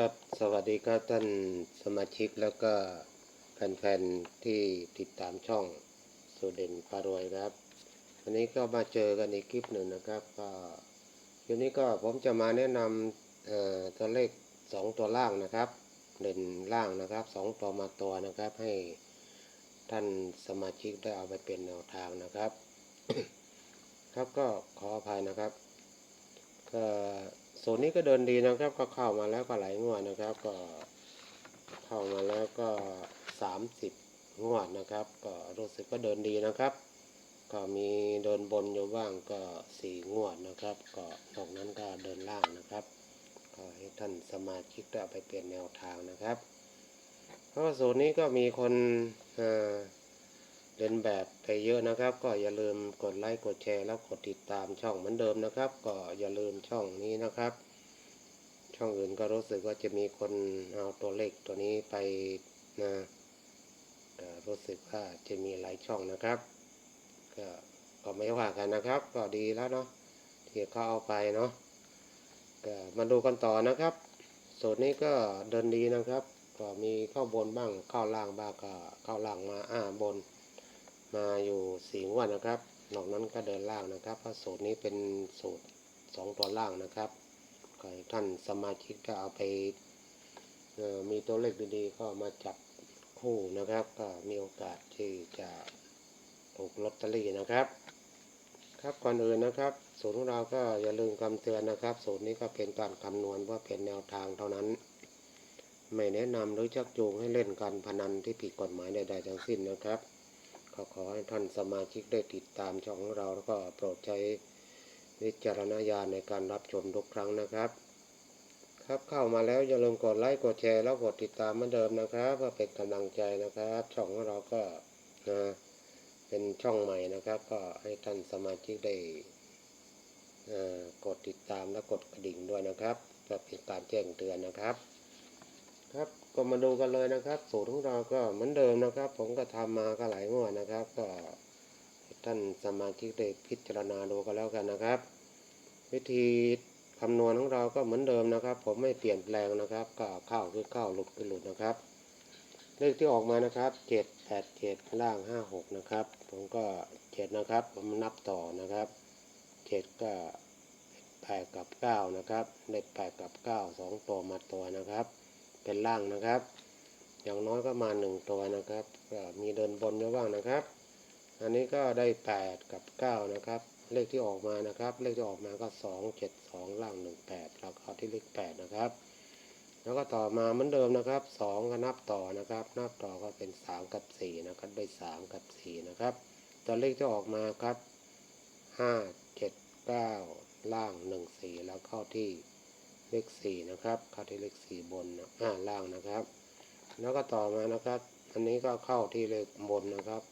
ครับ สวัสดีครับท่านสมาชิกแล้วก็แฟนๆที่ติดตามช่องสุเด่นพารวยครับ วันนี้ก็มาเจอกันอีกคลิปหนึ่งนะครับ ก็คลิปนี้ก็ผมจะมาแนะนำตัวเลขสองตัวล่างนะครับ เด่นล่างนะครับสองตัวมาตัวนะครับ ให้ท่านสมาชิกได้เอาไปเป็นแนวทางนะครับ ครับก็ขออภัยนะครับ ก็ โซนนี้ก็เดินดีนะครับ ก็เข้ามาแล้วก็หลายงวดนะครับ ก็เข้ามาแล้วก็สามสิบงวดนะครับ ก็รู้สึกก็เดินดีนะครับ ก็มีเดินบนอยู่บ้างก็สี่งวดนะครับ ก็นอกนั้นก็เดินล่างนะครับก็ให้ท่านสมาชิกได้เอาไปเปลี่ยนแนวทางนะครับ เพราะว่าโซนนี้ก็มีคนอ่อ เดินแบบไปเยอะนะครับ ก็อย่าลืมกดไลค์กดแชร์แล้วกดติดตามช่องเหมือนเดิมนะครับ ก็อย่าลืมช่องนี้นะครับ ช่องอื่นก็รู้สึกว่าจะมีคนเอาตัวเลขตัวนี้ไปนะรู้สึกว่าจะมีหลายช่องนะครับ ก็ก็ไม่ว่ากันนะครับ ก็ดีแล้วเนาะที่เขาเอาไปเนาะก็มาดูกันต่อนะครับส่วนนี้ก็เดินดีนะครับ ก็มีเข้าบนบ้างเข้าล่างบ้างก็เข้าล่างมาอ่าบน มาอยู่สี่งวดนะครับ นอกนั้นก็เดินล่างนะครับ เพราะสูตรนี้เป็นสูตรสองตัวล่างนะครับให้ท่านสมาชิกก็เอาไปมีตัวเลขดีๆก็มาจับคู่นะครับ ก็มีโอกาสที่จะถูกลอตเตอรี่นะครับครับก่อนอื่นนะครับ สูตรของเราก็อย่าลืมคำเตือนนะครับ สูตรนี้ก็เป็นการคำนวณว่าเป็นแนวทางเท่านั้น ไม่แนะนำหรือชักจูงให้เล่นการพนันที่ผิดกฎหมายใดๆทั้งสิ้นนะครับ ก็ขอให้ท่านสมาชิกได้ติดตามช่องของเราแล้วก็โปรดใช้วิจารณญาณในการรับชมทุกครั้งนะครับ ครับเข้ามาแล้วอย่าลืมกดไลค์กดแชร์แล้วกดติดตามเหมือนเดิมนะครับเพื่อเป็นกำลังใจนะครับ ช่องของเราก็นะเป็นช่องใหม่นะครับ ก็ให้ท่านสมาชิกได้กดติดตามและกดกระดิ่งด้วยนะครับเพื่อเป็นการแจ้งเตือนนะครับ ครับก็มาดูกันเลยนะครับ สูตรของเราก็เหมือนเดิมนะครับ ผมก็ทำมาก็หลายงวดนะครับ ก็ท่านสมาชิกได้พิจารณาดูกันแล้วกันนะครับ วิธีคำนวณของเราก็เหมือนเดิมนะครับ ผมไม่เปลี่ยนแปลงนะครับ ก็เข้าคือเข้าหลุดคือหลุดนะครับเลขที่ออกมานะครับเจ็ดแปดเจ็ดล่างห้าหกนะครับ ผมก็เจ็ดนะครับ ผมนับต่อนะครับเจ็ดก็แปดกับเก้านะครับเลขแปดกับเก้าสองตัวมาตัวนะครับ เป็นล่างนะครับ อย่างน้อยก็มาหนึ่งตัวนะครับมีเดินบนเยอะบ้างนะครับ อันนี้ก็ได้แปดกับเก้านะครับ เลขที่ออกมานะครับ เลขที่ออกมาก็สองเจ็ดสองล่างหนึ่งแปดเราก็เอาที่เลขแปดนะครับ แล้วก็ต่อมาเหมือนเดิมนะครับสองก็นับต่อนะครับ นับต่อก็เป็นสามกับสี่นะครับ ได้สามกับสี่นะครับตัวเลขที่ออกมาครับห้าเจ็ดเก้าล่างหนึ่งสี่แล้วเข้าที่ เลขสี่นะครับ เข้าที่เลขสี่บนนะอ่าล่างนะครับ แล้วก็ต่อมานะครับ อันนี้ก็เข้าที่เลขบนนะครับ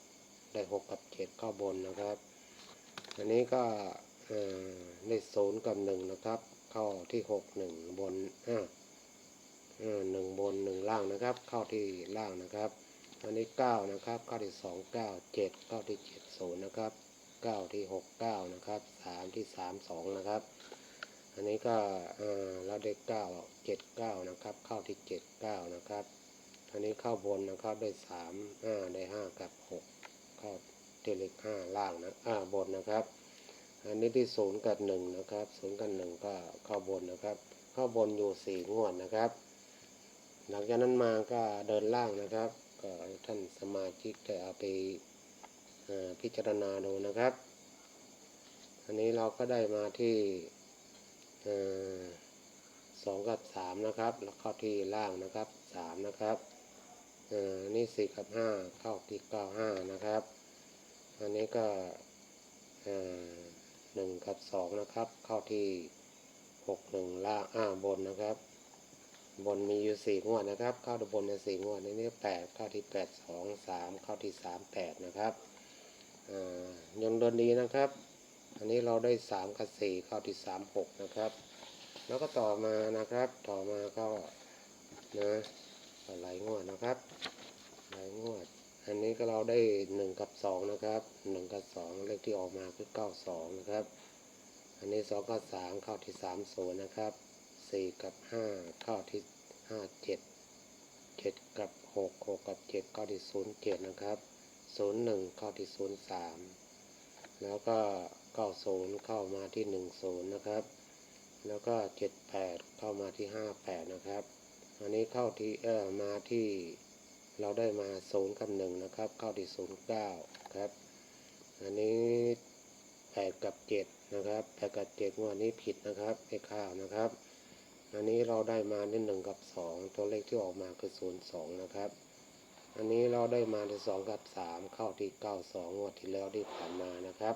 ได้หกกับเจ็ดเข้าบนนะครับ อันนี้ก็เลขศูนย์กับหนึ่งนะครับ เข้าที่หกหนึ่งบนอ่าหนึ่งบนหนึ่งล่างนะครับ เข้าที่ล่างนะครับ อันนี้เก้านะครับ เข้าที่สองเก้าเจ็ดเข้าที่เจ็ดศูนย์นะครับเก้าที่หกเก้านะครับสามที่สามสองนะครับ อันนี้ก็เอ่อเราได้เก้าเจ็ดเก้านะครับ เข้าที่เจ็ดเก้านะครับอันนี้เข้าบนนะครับได้สามห้าได้ห้ากับหกเข้าที่เลขห้าล่างนะอ่าบนนะครับ อันนี้ที่ศูนย์กับหนึ่งนะครับศูนย์กับหนึ่งก็เข้าบนนะครับ เข้าบนอยู่สี่งวดนะครับ หลังจากนั้นมาก็เดินล่างนะครับ ก็ท่านสมาชิกได้เอาไปพิจารณาดูนะครับ อันนี้เราก็ได้มาที่ สองกับสามนะครับ แล้วเข้าที่ล่างนะครับสามนะครับอ่อนี่สี่กับห้าเข้าที่เก้าห้านะครับ อันนี้ก็อ่อหนึ่งกับสองนะครับ เข้าที่หกหนึ่งล่างอ่าบนนะครับ บนมีอยู่สี่งวดนะครับ เข้าที่บนในสี่งวดในนี้แปดเข้าที่แปดสองสามเข้าที่สามแปดนะครับอ่ายังเดินดีนะครับ อันนี้เราได้สามกับสี่เข้าที่สามหกนะครับ แล้วก็ต่อมานะครับ ต่อมาก็นะหลายงวดนะครับหลายงวด อันนี้ก็เราได้หนึ่งกับสองนะครับหนึ่งกับสองเลขที่ออกมาคือเก้าสองนะครับ อันนี้สองกับสามเข้าที่สามศูนย์นะครับสี่กับห้าเข้าที่ห้าเจ็ดเจ็ดกับหกหกกับเจ็ดเข้าที่ศูนย์เจ็ดนะครับศูนย์หนึ่งเข้าที่ศูนย์สามแล้วก็ เก้าศูนย์เข้ามาที่หนึ่งศูนย์นะครับ แล้วก็เจ็ดแปดเข้ามาที่ห้าแปดนะครับ อันนี้เข้าที่เออมาที่เราได้มาศูนย์กับหนึ่งนะครับ เข้าที่ศูนย์เก้าครับ อันนี้แปดกับเจ็ดนะครับแปดกับเจ็ดงวดนี้ผิดนะครับไม่เข้าวนะครับ อันนี้เราได้มาที่หนึ่งกับสองตัวเลขที่ออกมาคือศูนย์สองนะครับอันนี้เราได้มาที่สองกับสามเข้าที่เก้าสองงวดที่แล้วที่ผ่านมานะครับ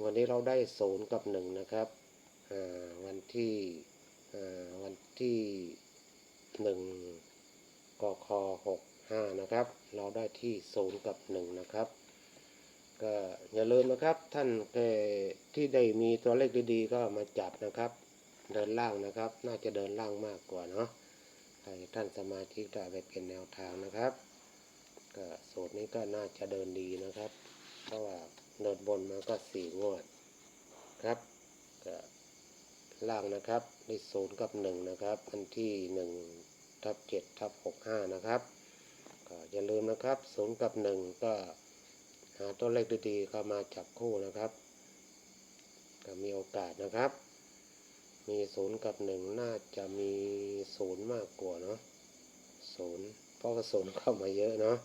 วันนี้เราได้ศูนย์กับหนึ่งนะครับวันที่วันที่หนึ่งกคหกห้านะครับ เราได้ที่ศูนย์กับหนึ่งนะครับ ก็อย่าลืมนะครับท่านที่ได้มีตัวเลขดีๆ ก็มาจับนะครับ เดินล่างนะครับ น่าจะเดินล่างมากกว่าเนาะให้ท่านสมาชิกได้ไปเป็นแนวทางนะครับ ก็สูตรนี้ก็น่าจะเดินดีนะครับ เพราะว่า เดินบนมาก็สี่งวดครับก็ล่างนะครับในศูนย์กับหนึ่งนะครับ อันที่หนึ่งทับเจ็ดทับหกห้านะครับก็อย่าลืมนะครับศูนย์กับหนึ่งก็หาตัวเลขดีๆเข้ามาจับคู่นะครับ ก็มีโอกาสนะครับ มีศูนย์กับหนึ่งน่าจะมีศูนย์มากกว่าเนาะศูนย์เพราะว่าศูนย์เข้ามาเยอะเนาะ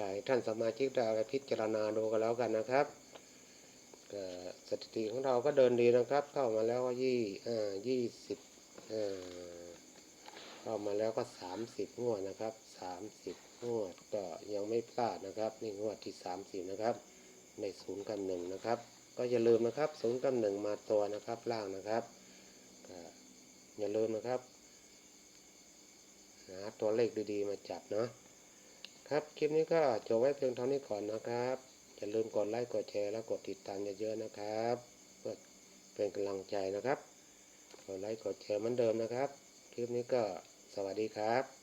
กาย ท่านสมาชิกได้เอาไปพิจารณาดูกันแล้วกันนะครับสถิติของเราก็เดินดีนะครับ เข้ามาแล้วก็ยี่ยี่สิบเข้ามาแล้วก็สามสิบงวดนะครับสามสิบงวดก็ยังไม่พลาดนะครับนี่งวดที่สามสิบนะครับ ในศูนย์กับหนึ่งนะครับ ก็อย่าลืมนะครับศูนย์กับหนึ่งมาตัวนะครับล่างนะครับอย่าลืมนะครับหาตัวเลขดีๆมาจับเนาะ ครับคลิปนี้ก็จบไว้เพียงเท่านี้ก่อนนะครับ อย่าลืมกดไลค์กดแชร์และกดติดตามเยอะๆนะครับเพื่อเป็นกำลังใจนะครับ กดไลค์กดแชร์เหมือนเดิมนะครับ คลิปนี้ก็สวัสดีครับ